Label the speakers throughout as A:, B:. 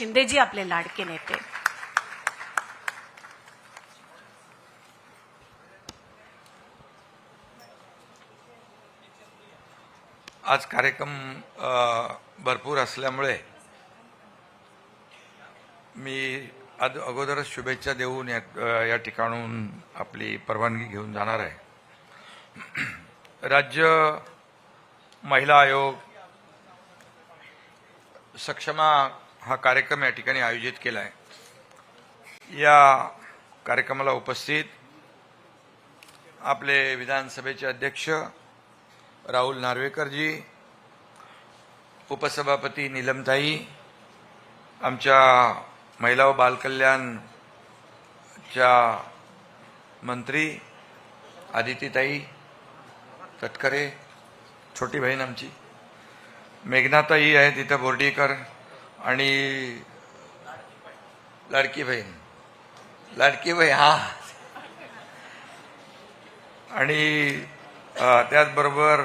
A: शिंदेजी आपले लाडके नेते.
B: आज कार्यक्रम भरपूर असल्यामुळे मी आज अगोदरच शुभेच्छा देऊन या या ठिकाणून आपली परवानगी घेऊन जाणार आहे. राज्य महिला आयोग सक्षमा हा कार्यक्रम या ठिकाणी आयोजित केला आहे. या कार्यक्रमाला उपस्थित आपले विधानसभेचे अध्यक्ष राहुल नार्वेकरजी उपसभापती नीलमताई आमच्या महिला व बालकल्याणच्या मंत्री आदितीताई तटकरे छोटी बहीण आमची मेघनाताई आहेत तिथं बोर्डीकर आणि लाडकी बहीण. लाडकी बहीण हा. आणि त्याचबरोबर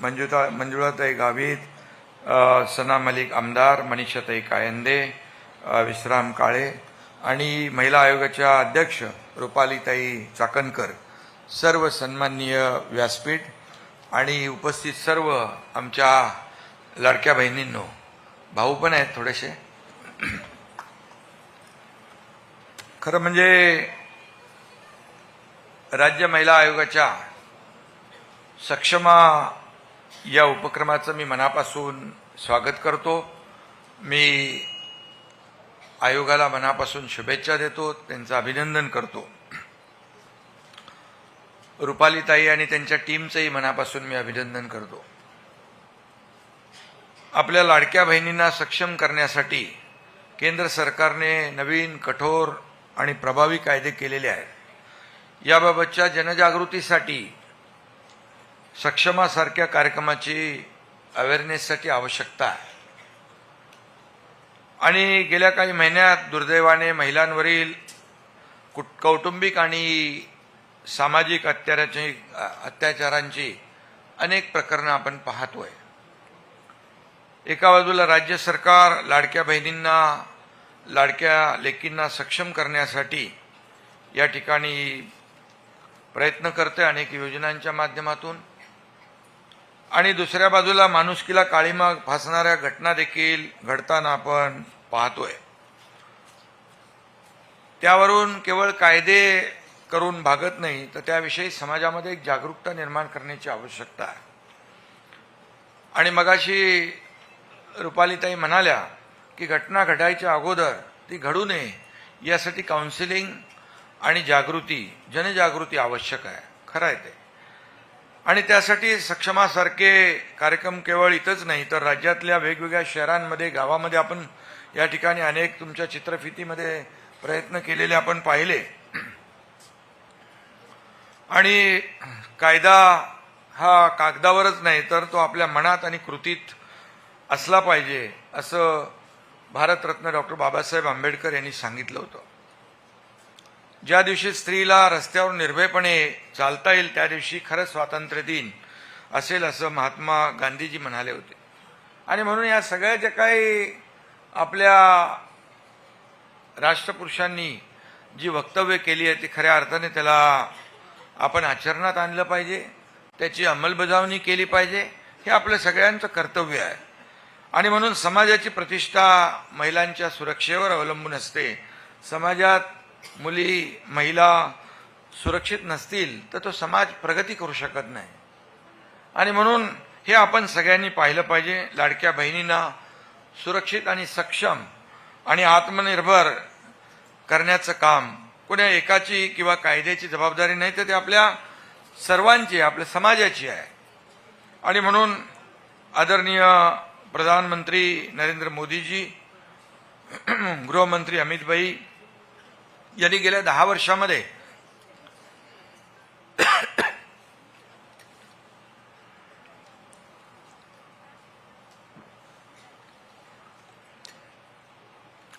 B: मंजुता मंजुळाताई गावित सना मलिक आमदार मनीषाताई कायंदे विश्राम काळे आणि महिला आयोगाच्या अध्यक्ष रुपालीताई चाकणकर. सर्व सन्माननीय व्यासपीठ आणि उपस्थित सर्व आमच्या लाडक्या बहिणींनो भाऊ पण आहेत थोडेसे. खरं म्हणजे राज्य महिला आयोगाच्या सक्षमा या उपक्रमाचं मी मनापासून स्वागत करतो. मी आयोगाला मनापासून शुभेच्छा देतो त्यांचं अभिनंदन करतो. रुपालीताई आणि त्यांच्या टीमचंही मनापासून मी अभिनंदन करतो. आपल्या लाडक्या बहिणींना सक्षम करण्यासाठी केंद्र सरकारने नवीन कठोर आणि प्रभावी कायदे केलेले आहेत. याबाबतच्या जनजागृतीसाठी सक्षमासारख्या कार्यक्रमाची अवेअरनेससाठी आवश्यकता आहे. आणि गेल्या काही महिन्यात दुर्दैवाने महिलांवरील कुट- कौटुंबिक आणि सामाजिक अत्याचाराची अत्याचारांची अनेक प्रकरणं आपण पाहतोय. एका बाजूला राज्य सरकार लाडक्या बहिणींना लाडक्या लेकींना सक्षम करण्यासाठी या ठिकाणी प्रयत्न करते अनेक योजनांच्या माध्यमातून. आणि दुसऱ्या बाजूला माणुसकीला काळीमा फासणाऱ्या घटना देखील घडताना आपण पाहतोय. त्यावरून केवळ कायदे करून भागत नाही तर त्याविषयी समाजामध्ये एक जागरूकता निर्माण करण्याची आवश्यकता आहे. आणि मगाशी रुपालीताई म्हणाल्या की घटना घडायच्या अगोदर ती घडू नये. यासाठी काउन्सिलिंग आणि जागृती जनजागृती आवश्यक आहे. खरं आहे ते. आणि त्यासाठी सक्षमासारखे कार्यक्रम केवळ इथंच नाही तर राज्यातल्या वेगवेगळ्या शहरांमध्ये गावामध्ये आपण या ठिकाणी अनेक तुमच्या चित्रफितीमध्ये प्रयत्न केलेले आपण पाहिले. आणि कायदा हा कागदावरच नाही तर तो आपल्या मनात आणि कृतीत असला पाहिजे असं भारतरत्न डॉक्टर बाबासाहेब आंबेडकर यांनी सांगितलं होतं. ज्या दिवशी स्त्रीला रस्त्यावर निर्भयपणे चालता येईल त्या दिवशी खरं स्वातंत्र्य दिन असेल असं महात्मा गांधीजी म्हणाले होते. आणि म्हणून या सगळ्या ज्या काही आपल्या राष्ट्रपुरुषांनी जी वक्तव्य केली आहे ती खऱ्या अर्थाने त्याला आपण आचरणात आणलं पाहिजे त्याची अंमलबजावणी केली पाहिजे हे आपलं सगळ्यांचं कर्तव्य आहे. आणि म्हणून समाजाची प्रतिष्ठा महिलांच्या सुरक्षेवर अवलंबून असते. समाजात मुली महिला सुरक्षित नसतील तर तो समाज प्रगती करू शकत नाही. आणि म्हणून हे आपण सगळ्यांनी पाहिलं पाहिजे. लाडक्या बहिणींना सुरक्षित आणि सक्षम आणि आत्मनिर्भर करण्याचं काम. कोण्या एकाची किंवा कायद्याची जबाबदारी नाही तर ते आपल्या सर्वांची आपल्या समाजाची आहे. आणि म्हणून आदरणीय प्रधानमंत्री नरेंद्र मोदीजी गृहमंत्री अमित भाई यांनी गेल्या दहा वर्षामध्ये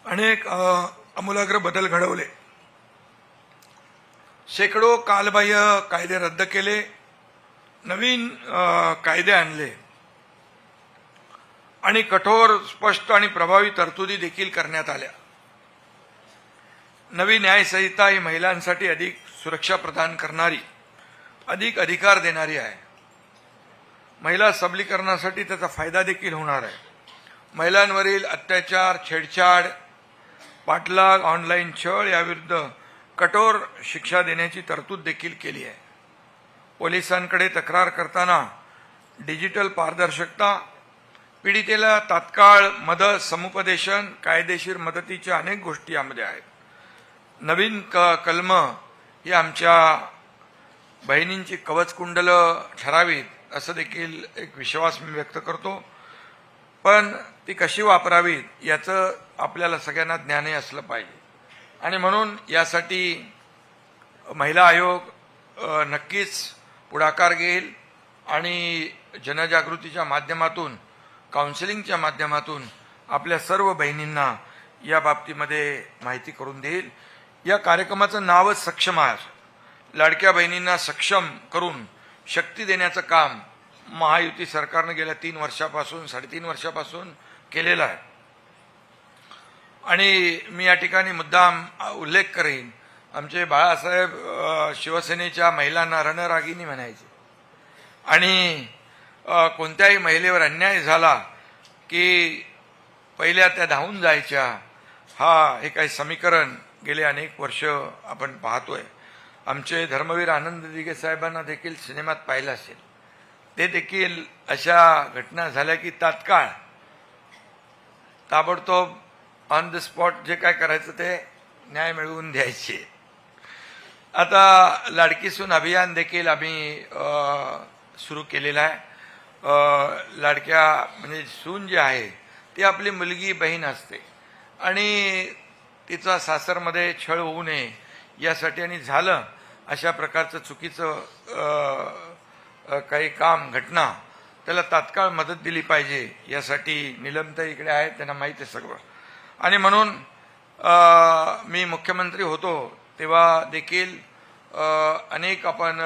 B: अनेक अमूलाग्र आमूलाग्र बदल घडवले. शेकडो कालबाह्य कायदे रद्द केले नवीन कायदे आणले. आणि कठोर स्पष्ट आणि प्रभावी तरतुदी देखील करण्यात आल्या. नवी न्यायसंहिता ही महिलांसाठी अधिक सुरक्षा प्रदान करणारी अधिक अधिकार देणारी आहे. महिला सबलीकरणासाठी त्याचा फायदा देखील होणार आहे. महिलांवरील अत्याचार छेडछाड पाठलाग ऑनलाईन छळ याविरुद्ध कठोर शिक्षा देण्याची तरतूद देखील केली आहे. पोलिसांकडे तक्रार करताना डिजिटल पारदर्शकता पीडितेला तात्काळ मदत समुपदेशन कायदेशीर मदतीच्या अनेक गोष्टी यामध्ये आहेत. नवीन क कलम ही आमच्या बहिणींची कवचकुंडलं ठरावीत असं देखील एक विश्वास मी व्यक्त करतो. पण ती कशी वापरावीत याचं आपल्याला सगळ्यांना ज्ञानही असलं पाहिजे. आणि म्हणून यासाठी महिला आयोग नक्कीच पुढाकार घेईल आणि जनजागृतीच्या माध्यमातून काउन्सिलिंगच्या माध्यमातून आपल्या सर्व बहिणींना या बाबतीमध्ये माहिती करून देईल. या कार्यक्रमाचं नावच सक्षम आहे. लाडक्या बहिणींना सक्षम करून शक्ती देण्याचं काम महायुती सरकारनं गेल्या तीन वर्षापासून साडेतीन वर्षापासून केलेलं आहे. आणि मी या ठिकाणी मुद्दाम उल्लेख करेन. आमचे बाळासाहेब शिवसेनेच्या महिलांना रणरागिनी म्हणायचे. आणि कोणत्याही महिलेवर अन्याय झाला की पहिल्या त्या धावून जायच्या हा हे काही समीकरण गेले अनेक वर्ष आपण पाहतोय. आमचे धर्मवीर आनंद दिघे साहेबांना देखील सिनेमात पाहिलं असेल. ते देखील अशा घटना झाल्या की तात्काळ ताबडतोब ऑन द स्पॉट जे काय करायचं ते न्याय मिळवून द्यायचे. आता लाडकी सून अभियान देखील आम्ही सुरू केलेलं आहे. लाडक्या म्हणजे सून जी आहे ती आपली मुलगी बहीण असते. आणि तिचा सासरमध्ये छळ होऊ नये यासाठी आणि झालं अशा प्रकारचं चुकीचं काही काम घटना त्याला तात्काळ मदत दिली पाहिजे यासाठी निलमताई इकडे आहेत त्यांना माहीत आहे सगळं. आणि म्हणून मी मुख्यमंत्री होतो तेव्हा देखील अनेक आपण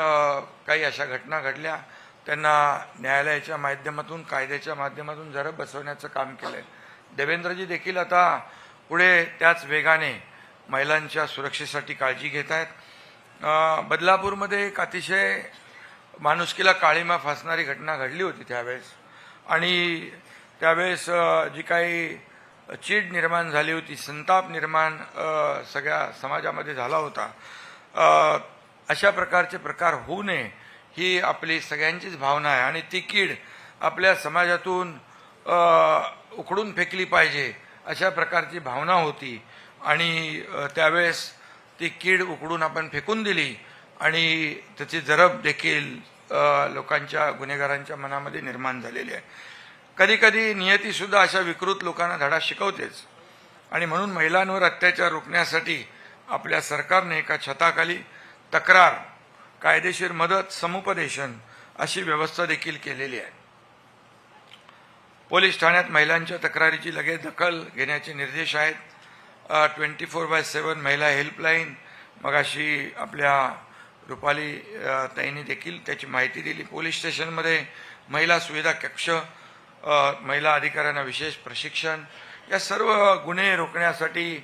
B: काही अशा घटना घडल्या त्यांना न्यायालयाच्या माध्यमातून कायद्याच्या माध्यमातून जरा बसवण्याचं काम केलंय. देवेंद्रजी देखील आता पुढे त्याच वेगाने महिलांच्या सुरक्षेसाठी काळजी घेत आहेत. बदलापूरमध्ये एक अतिशय माणुसकीला काळीमा फासणारी घटना घडली होती त्यावेळेस. आणि त्यावेळेस जी काही चीड निर्माण झाली होती संताप निर्माण सगळ्या समाजामध्ये झाला होता. अशा प्रकारचे प्रकार होऊ नये ही आपली सगळ्यांचीच भावना आहे. आणि ती कीड आपल्या समाजातून उकडून फेकली पाहिजे अशा प्रकारची भावना होती. आणि त्यावेळेस ती कीड उकडून आपण फेकून दिली. आणि त्याची जरब देखील लोकांच्या गुन्हेगारांच्या मनामध्ये निर्माण झालेली आहे. कधी कधी अशा विकृत लोकांना धडा शिकवतेच. आणि म्हणून महिलांवर अत्याचार रोखण्यासाठी आपल्या सरकारने एका छताखाली तक्रार कायदेशीर मदत समुपदेशन अशी व्यवस्था देखील केलेली आहे. पोलीस ठाण्यात महिलांच्या तक्रारीची लगेच दखल घेण्याचे निर्देश आहेत. ट्वेंटी फोर बाय सेवन महिला हेल्पलाईन मगाशी आपल्या रुपाली ताईंनी देखील त्याची माहिती दिली. पोलीस स्टेशनमध्ये महिला सुविधा कक्ष महिला अधिकाऱ्यांना विशेष प्रशिक्षण या सर्व गुन्हे रोखण्यासाठी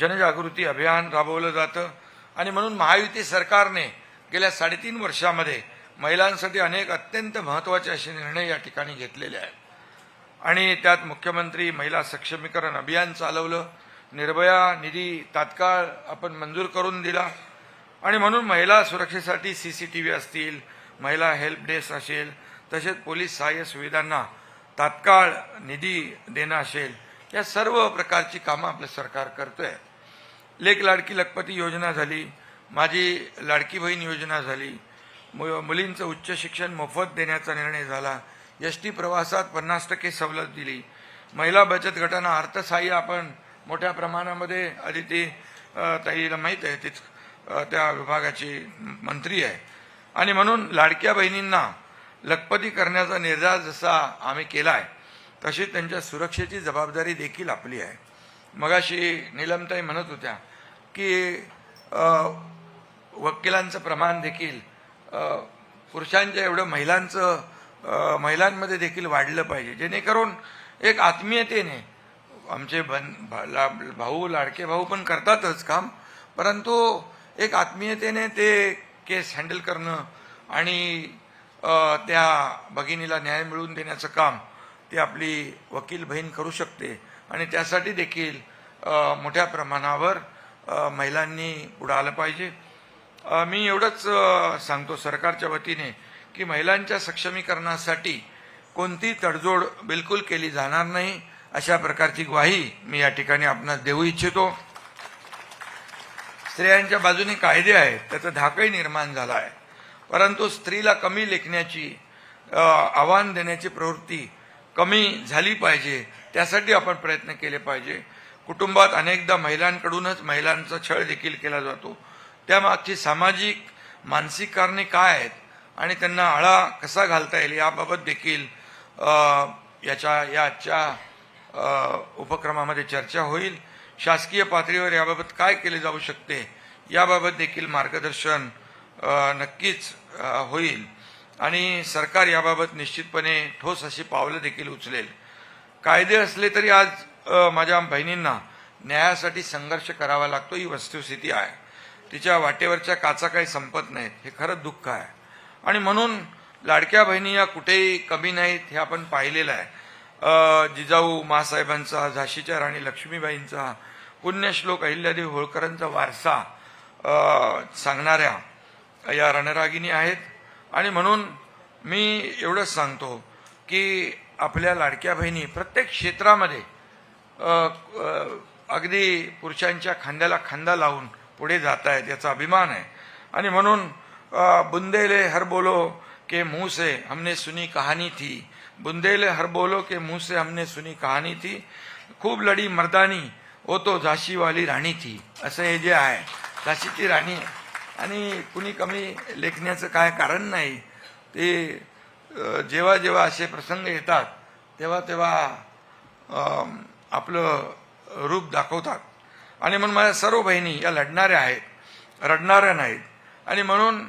B: जनजागृती अभियान राबवलं जातं. आणि म्हणून महायुती सरकारने गेल्या साडेतीन वर्षामध्ये महिलांसाठी अनेक अत्यंत महत्त्वाचे असे निर्णय या ठिकाणी घेतलेले आहेत. आणि त्यात मुख्यमंत्री महिला सक्षमीकरण अभियान चालवलं निर्भया निधी तात्काळ आपण मंजूर करून दिला आणि म्हणून महिला सुरक्षेसाठी सी सी टी व्ही असतील महिला हेल्प डेस्क असेल तसेच पोलीस सहाय्य सुविधांना तात्काळ निधी देणं असेल या सर्व प्रकारची कामं आपलं सरकार करतोय. लेख लाडकी लखपती योजना झाली माझी लाडकी बहीण योजना झाली. मु- मुलींचं उच्च शिक्षण मोफत देण्याचा निर्णय झाला. एस टी प्रवासात पन्नास टक्के सवलत दिली. महिला बचत गटांना अर्थसहाय्य आपण मोठ्या प्रमाणामध्ये अदिती ताईला माहीत आहे तीच त्या विभागाची मंत्री आहे. आणि म्हणून लाडक्या बहिणींना लखपती करण्याचा निर्धार जसा आम्ही केला आहे तशी त्यांच्या सुरक्षेची जबाबदारी देखील आपली आहे. मगाशी नीलमताई म्हणत होत्या की वकिलांचं प्रमाण देखील पुरुषांच्या एवढं महिलांचं महिलांमध्ये देखील वाढलं पाहिजे. जेणेकरून एक आत्मीयतेने आमचे बन ला- भाऊ लाडके भाऊ पण करतातच काम परंतु एक आत्मीयतेने ते केस हँडल करणं आणि त्या भगिनीला न्याय मिळवून देण्याचं काम ती आपली वकील बहीण करू शकते. आणि त्यासाठी देखील मोठ्या प्रमाणावर महिलांनी पुढं आलं पाहिजे. मी एवढंच सांगतो सरकारच्या वतीने की महिलांच्या सक्षमीकरणासाठी कोणती तडजोड बिलकुल केली जाणार नाही अशा प्रकारची ग्वाही मी या ठिकाणी आपणास देऊ इच्छितो. स्त्रियांच्या बाजूने कायदे आहेत त्याचा धाकही निर्माण झाला आहे. परंतु स्त्रीला कमी लेखण्याची आव्हान देण्याची प्रवृत्ती कमी झाली पाहिजे त्यासाठी आपण प्रयत्न केले पाहिजे. कुटुंबात अनेकदा महिलांकडूनच महिलांचा छळ देखील केला जातो. त्यामागची सामाजिक मानसिक कारणे काय आहेत आणि त्यांना आळा कसा घालता येईल याबाबत देखील याच्या याच्या उपक्रमामध्ये चर्चा होईल. शासकीय पातळीवर याबाबत काय केले जाऊ शकते याबाबत देखील मार्गदर्शन नक्कीच होईल. आणि सरकार याबाबत निश्चितपणे ठोस अशी पावलं देखील उचलेल. कायदे असले तरी आज माझ्या बहिणींना न्यायासाठी संघर्ष करावा लागतो ही वस्तुस्थिती आहे. तिच्या वाटेवरच्या काचा काही संपत नाहीत. हे खरंच दुःख आहे. आणि म्हणून लाडक्या बहिणी या कुठेही कमी नाहीत हे आपण पाहिलेलं आहे. जिजाऊ मासाहेबांचा झाशीच्या राणी लक्ष्मीबाईंचा पुण्यश्लोक अहिल्यादेवी होळकरांचा वारसा सांगणाऱ्या या रणरागिनी आहेत. आणि म्हणून मी एवढंच सांगतो की आपल्या लाडक्या बहिणी प्रत्येक क्षेत्रामध्ये अगदी पुरुषांच्या खांद्याला खांदा लावून पुढे जात आहेत याचा अभिमान आहे. आणि म्हणून बुंदेले हर बोलो के मुंह से हमने सुनी कहानी थी. बुंदेले हर बोलो के मुंह से हमने सुनी कहाणी थी. खूप लढी मर्दानी ओ तो झाशीवाली राणी थी. असं हे जे आहे झाशीची राणी. आहे आणि कुणी कमी लेखण्याचं काय कारण नाही. ते जेव्हा जेव्हा असे प्रसंग येतात तेव्हा तेव्हा आपलं रूप दाखवतात. आणि म्हणून माझ्या सर्व बहिणी या लढणाऱ्या आहेत रडणाऱ्या नाहीत. आणि म्हणून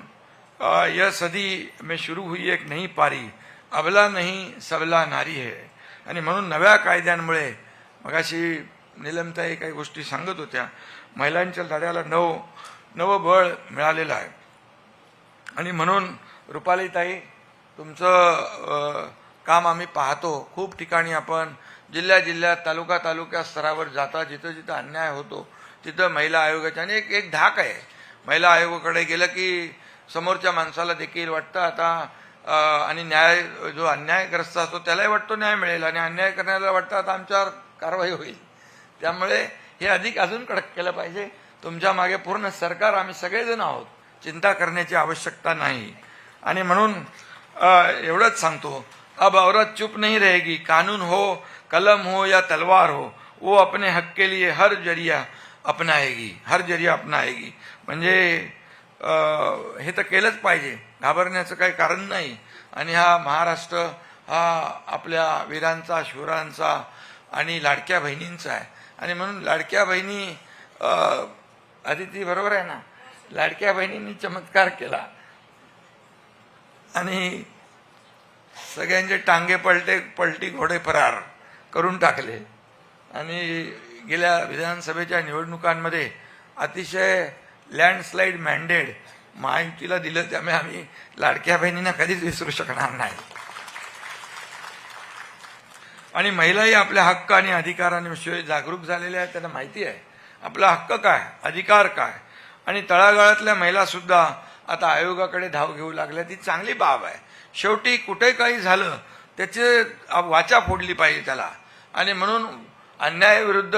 B: या यह सदी में शुरू हुई एक नई पारी अबला नाही सबला नारी आहे आणि म्हणून नव्या कायद्यांमुळे मगाशी निलमताई काही गोष्टी सांगत होत्या महिलांच्या लढ्याला नव नवं बळ मिळालेलं आहे. आणि म्हणून रुपालीताई तुमचं काम आम्ही पाहतो. खूप ठिकाणी आपण जिल्ह्या जिल्ह्यात तालुका तालुक्या स्तरावर जाता जिथं जिथं अन्याय होतो तिथं महिला आयोगाच्या आणि एक एक धाक आहे. महिला आयोगाकडे गेलं की समोरच्या माणसाला देखील वाटतं आता आणि न्याय जो अन्यायग्रस्त असतो त्यालाही वाटतो न्याय मिळेल आणि अन्याय करण्याला वाटतं आता आमच्यावर कारवाई होईल. त्यामुळे हे अधिक अजून कडक केलं पाहिजे. तुमच्या मागे पूर्ण सरकार आम्ही सगळेजण आहोत. चिंता करण्याची आवश्यकता नाही. आणि म्हणून एवढंच सांगतो. अब औरत चुप नहीं रहेगी। कानून हो कलम हो या तलवार हो वो अपने हक के लिए हर जरिया अपनाएगी हर जरिया अपनाएगी। म्हणजे हे तर केलंच पाहिजे घाबरण्याचं काही कारण नाही. आणि हा महाराष्ट्र हा आपल्या वीरांचा शूरांचा आणि लाडक्या बहिणींचा आहे. आणि म्हणून लाडक्या बहिणी अदिती बरोबर आहे ना? लाडक्या बहिणींनी चमत्कार केला. आणि सगळ्यांचे टांगे पलटे पलटी घोडे फरार करून टाकले. आणि गेल्या विधानसभेच्या निवडणुकांमध्ये अतिशय लँडस्लाईड मॅन्डेड महायुतीला दिलं त्यामुळे आम्ही लाडक्या बहिणींना कधीच विसरू शकणार नाही. आणि महिलाही आपल्या हक्क आणि अधिकारांविषयी जागरूक झालेल्या आहेत त्यांना माहिती आहे. आपला हक्क काय? अधिकार काय? आणि तळागाळातल्या महिलासुद्धा आता आयोगाकडे धाव घेऊ लागल्या ती चांगली बाब आहे. शेवटी कुठे काही झालं त्याचे वाचा फोडली पाहिजे त्याला. आणि म्हणून अन्यायाविरुद्ध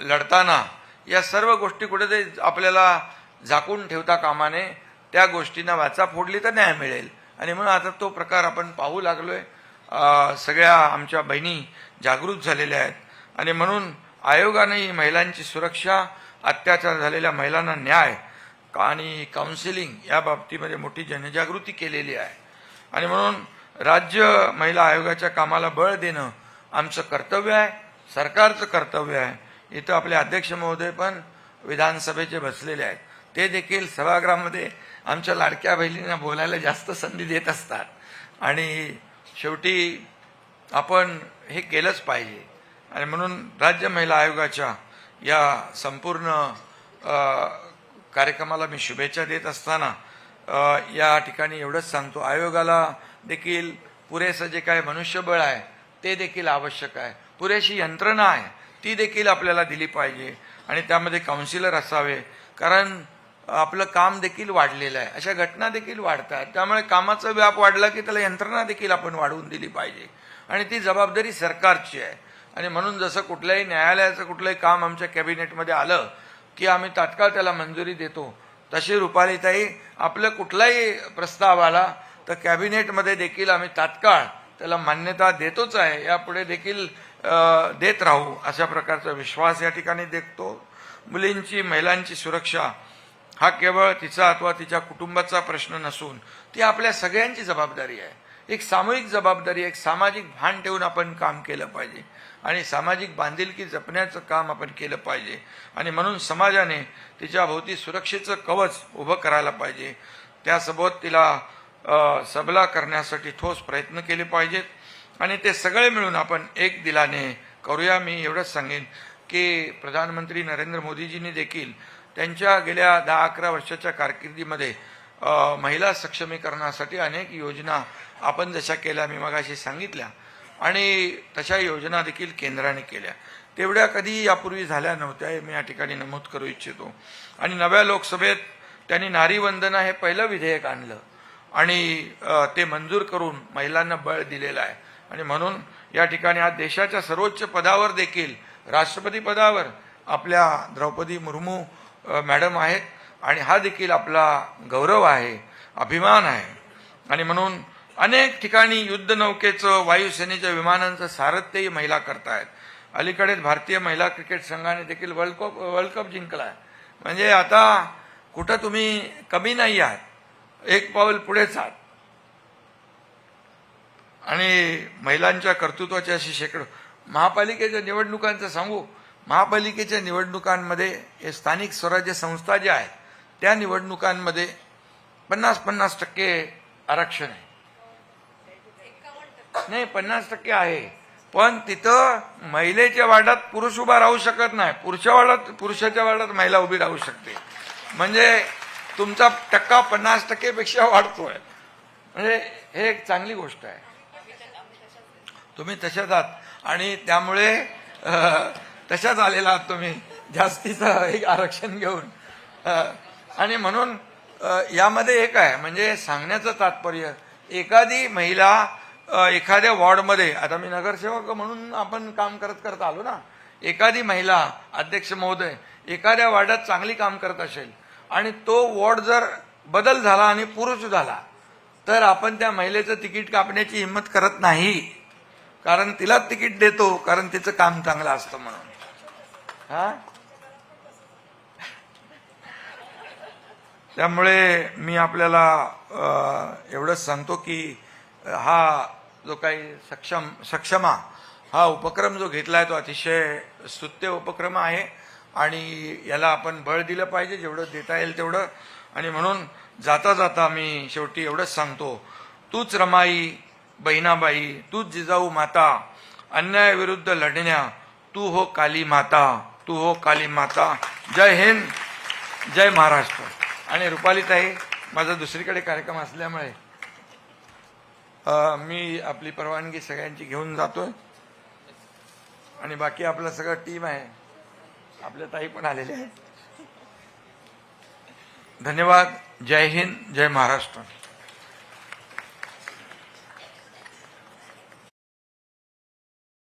B: लढताना या सर्व गोष्टी कुठेतरी आपल्याला झाकून ठेवता कामाने त्या गोष्टींना वाचा फोडली तर न्याय मिळेल. आणि म्हणून आता तो प्रकार आपण पाहू लागलोय. आहे सगळ्या आमच्या बहिणी जागृत झालेल्या आहेत. आणि म्हणून आयोगानेही महिलांची सुरक्षा अत्याचार झालेल्या महिलांना न्याय आणि काउन्सिलिंग या बाबतीमध्ये मोठी जनजागृती केलेली आहे. आणि म्हणून राज्य महिला आयोगाच्या कामाला बळ देणं आमचं कर्तव्य आहे सरकारचं कर्तव्य आहे. इथं आपले अध्यक्ष महोदय पण विधानसभेचे बसलेले आहेत. ते देखील सभागृहामध्ये आमच्या लाडक्या बहिणींना बोलायला जास्त संधी देत असतात. आणि शेवटी आपण हे केलंच पाहिजे. आणि म्हणून राज्य महिला आयोगाच्या या संपूर्ण कार्यक्रमाला मी शुभेच्छा देत असताना या ठिकाणी एवढंच सांगतो. आयोगाला देखील पुरेसं जे काय मनुष्यबळ आहे ते देखील आवश्यक आहे. पुरेशी यंत्रणा आहे ती देखील आपल्याला दिली पाहिजे. आणि त्यामध्ये काउन्सिलर असावे कारण आपलं काम देखील वाढलेलं आहे. अशा घटना देखील वाढतात. त्यामुळे कामाचा व्याप वाढला की त्याला यंत्रणा देखील आपण वाढवून दिली पाहिजे. आणि ती जबाबदारी सरकारची आहे. आणि म्हणून जसं कुठल्याही न्यायालयाचं कुठलंही काम आमच्या कॅबिनेटमध्ये आलं की आम्ही तात्काळ त्याला मंजुरी देतो तशी रुपालीताई आपलं कुठलाही प्रस्ताव आला तर कॅबिनेटमध्ये देखील आम्ही तात्काळ त्याला मान्यता देतोच आहे. यापुढे देखील देत राहू अशा प्रकारचा विश्वास या ठिकाणी देखतो. मुलींची महिलांची सुरक्षा हा केवळ तिचा अथवा तिच्या कुटुंबाचा प्रश्न नसून ती आपल्या सगळ्यांची जबाबदारी आहे. एक सामूहिक जबाबदारी एक सामाजिक भान ठेवून आपण काम केलं पाहिजे. आणि सामाजिक बांधिलकी जपण्याचं काम आपण केलं पाहिजे. आणि म्हणून समाजाने तिच्या भोवती सुरक्षेचं कवच उभं करायला पाहिजे. त्यासोबत तिला सबला करण्यासाठी ठोस प्रयत्न केले पाहिजेत. आणि ते सगळे मिळून आपण एक दिलाने करूया. मी एवढंच सांगेन की प्रधानमंत्री नरेंद्र मोदीजींनी देखील त्यांच्या गेल्या दहा अकरा वर्षाच्या कारकिर्दीमध्ये महिला सक्षमीकरणासाठी अनेक योजना आपण जशा केल्या मी मगाशी सांगितल्या. आणि तशा योजना देखील केंद्राने केल्या. तेवढ्या कधी यापूर्वी झाल्या नव्हत्या हे मी या ठिकाणी नमूद करू इच्छितो. आणि नव्या लोकसभेत त्यांनी नारीवंदना हे पहिलं विधेयक आणलं. आणि ते मंजूर करून महिलांना बळ दिलेलं आहे. आणि म्हणून या ठिकाणी आज देशाच्या सर्वोच्च पदावर देखील राष्ट्रपती पदावर आपल्या द्रौपदी मुर्मू मॅडम आहेत. आणि हा देखील आपला गौरव आहे अभिमान आहे. आणि म्हणून अनेक ठिकाणी युद्धनौकेचं वायुसेनेच्या विमानांचं सारथ्यही महिला करतायत. अलीकडेच भारतीय महिला क्रिकेट संघाने देखील वर्ल्ड कप वर्ल्ड कप जिंकलाय. म्हणजे आता कुठं तुम्ही कमी नाही आहात एक पाऊल पुढेच आहात. आणि महिलांच्या कर्तृत्वाची अशी शेकडो. महापालिकेच्या निवडणुकांचं सांगू महापालिकेच्या निवडणुकांमध्ये हे स्थानिक स्वराज्य संस्था ज्या आहेत त्या निवडणुकांमध्ये पन्नास पन्नास टक्के आरक्षण आहे. नाही पन्नास टक्के आहे. पण तिथं महिलेच्या वार्डात पुरुष उभा राहू शकत नाही. पुरुषा वार्डात पुरुषाच्या वार्डात महिला उभी राहू शकते. म्हणजे तुमचा टक्का पन्नास टक्केपेक्षा वाढतोय. म्हणजे हे एक चांगली गोष्ट आहे. तुम्ही तशाच आहात. आणि त्यामुळे तशाच आलेला आहात तुम्ही. जास्तीचं एक आरक्षण घेऊन. आणि म्हणून यामध्ये एक आहे. म्हणजे सांगण्याचं तात्पर्य एखादी महिला एखाद्या वॉर्डमध्ये आता मी नगरसेवक म्हणून आपण काम करत करत आलो ना एखादी महिला अध्यक्ष महोदय एखाद्या वॉर्डात चांगली काम करत असेल आणि तो वॉर्ड जर बदल झाला आणि पुरुष झाला तर आपण त्या महिलेचं तिकीट कापण्याची हिंमत करत नाही. कारण तिला तिकीट देतो कारण तिचं काम चांगलं असतं म्हणून. हा? त्यामुळे मी आपल्याला एवढंच सांगतो की हा जो काही सक्षम सक्षमा हा उपक्रम जो घेतला आहे तो अतिशय स्तुत्य उपक्रम आहे आणि याला आपण बळ दिलं पाहिजे जेवढं देता येईल तेवढं. आणि म्हणून जाता जाता मी शेवटी एवढंच सांगतो तूच रमाई बहिणाबाई तूच जिजाऊ माता अन्यायाविरुद्ध लढण्या तू हो काली माता तू हो काली माता. जय हिंद जय महाराष्ट्र. आणि रुपालीताई माझा दुसरीकडे कार्यक्रम असल्यामुळे मी आपली परवानगी सगळ्यांची घेऊन जातोय. आणि बाकी आपलं सगळं टीम आहे. आपल्या ताई पण आलेल्या आहेत. धन्यवाद. जय हिंद जय महाराष्ट्र.